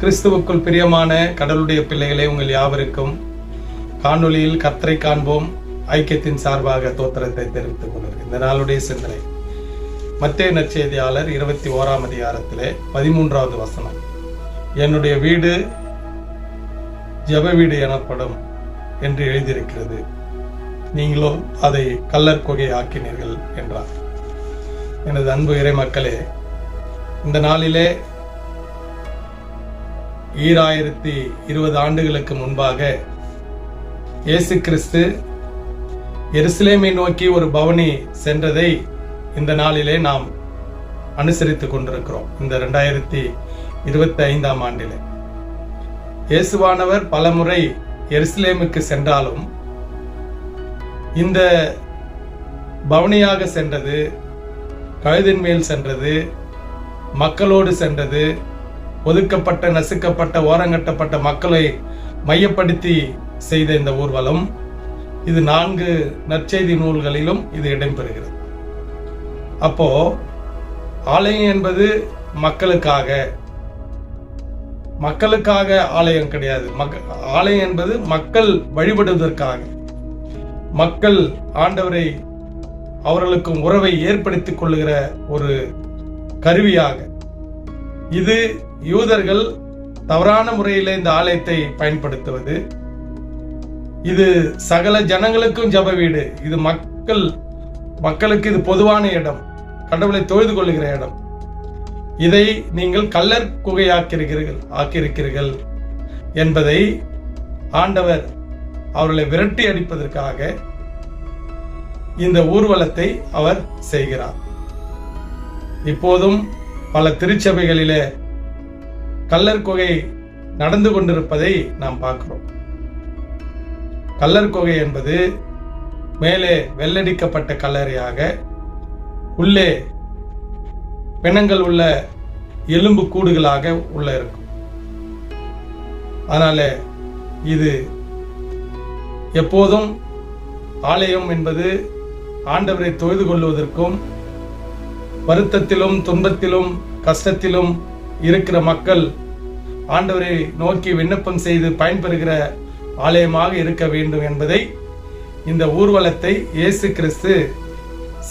கிறிஸ்துவுக்குள் பிரியமான கடலுடைய பிள்ளைகளே உங்கள் யாவருக்கும் காணொளியில் கத்தரை காண்போம். ஐக்கியத்தின் சார்பாக தோத்திரத்தை தெரிவித்துக் கொண்டிருக்கு இந்த நாளுடைய சிந்தனை. மத்திய நற்செய்தியாளர் இருபத்தி ஓராம் அதிகாரத்திலே பதிமூன்றாவது வசனம். என்னுடைய வீடு ஜப வீடு எனப்படும் என்று எழுதியிருக்கிறது. நீங்களோ அதை கல்லர் கொகை ஆக்கினீர்கள் என்றார். எனது அன்பு இறை மக்களே இந்த நாளிலே ஈராயிரத்தி இருபது ஆண்டுகளுக்கு முன்பாக இயேசு கிறிஸ்து எருசலேமை நோக்கி ஒரு பவனி சென்றதை இந்த நாளிலே நாம் அனுசரித்துக் கொண்டிருக்கிறோம். இந்த ரெண்டாயிரத்தி இருபத்தி ஐந்தாம் ஆண்டிலே. இயேசுவானவர் பலமுறை எருசலேமுக்கு சென்றாலும் இந்த பவனியாக சென்றது கழுதின் மேல் சென்றது மக்களோடு சென்றது ஒதுக்கப்பட்ட நசுக்கப்பட்ட ஓரங்கட்டப்பட்ட மக்களை மையப்படுத்தி செய்த இந்த ஊர்வலம் இது நான்கு நற்செய்தி நூல்களிலும் இது இடம்பெறுகிறது. அப்போ ஆலயம் என்பது மக்களுக்காக மக்களுக்காக ஆலயம் கிடையாது. மக்க ஆலயம் என்பது மக்கள் வழிபடுவதற்காக. மக்கள் ஆண்டவரை அவர்களுக்கும் உறவை ஏற்படுத்திக் கொள்ளுகிற ஒரு கருவியாக இது யூதர்கள் தவறான முறையில் இந்த ஆலயத்தை பயன்படுத்துவது. இது சகல ஜனங்களுக்கும் ஜப வீடு. இது மக்கள் மக்களுக்கு இது பொதுவான இடம். கடவுளை தொழுது கொள்ளுகிற இடம். இதை நீங்கள் கல்லர் குகையாக்கியிருக்கிறீர்கள் ஆக்கியிருக்கிறீர்கள் என்பதை ஆண்டவர் அவர்களை விரட்டி அடிப்பதற்காக இந்த ஊர்வலத்தை அவர் செய்கிறார். இப்போதும் பல திருச்சபைகளிலே கல்லற்கொகை நடந்து கொண்டிருப்பதை நாம் பார்க்கிறோம். கல்லற்கொகை என்பது மேலே வெள்ளடிக்கப்பட்ட கல்லறையாக உள்ளே பிணங்கள் உள்ள எலும்பு கூடுகளாக உள்ள இருக்கும். அதனால இது எப்போதும் ஆலயம் என்பது ஆண்டவரை தொழுது கொள்வதற்கும் வருத்தத்திலும் துன்பத்திலும் கஷ்டத்திலும் இருக்கிற மக்கள் ஆண்டவரை நோக்கி விண்ணப்பம் செய்து பயன்பெறுகிற ஆலயமாக இருக்க வேண்டும் என்பதை இந்த ஊர்வலத்தை இயேசு கிறிஸ்து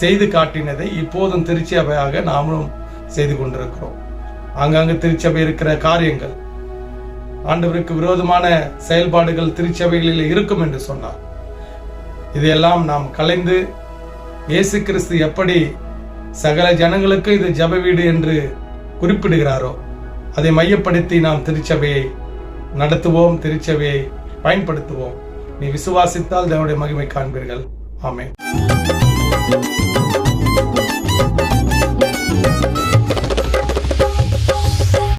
செய்து காட்டினதை இப்போதும் திருச்சபையாக நாமளும் செய்து கொண்டிருக்கிறோம். ஆங்காங்கு திருச்சபை இருக்கிற காரியங்கள் ஆண்டவருக்கு விரோதமான செயல்பாடுகள் திருச்சபைகளில் இருக்கும் என்று சொன்னார். இதையெல்லாம் நாம் கலைந்து இயேசு கிறிஸ்து எப்படி சகல ஜனங்களுக்கு இது ஜப வீடு என்று குறிப்பிடுகிறாரோ? அதை மையப்படுத்தி நாம் திருச்சபையை நடத்துவோம் திருச்சபையை பயன்படுத்துவோம். நீ விசுவாசித்தால் தேவனுடைய மகிமை காண்பீர்கள். ஆமென்.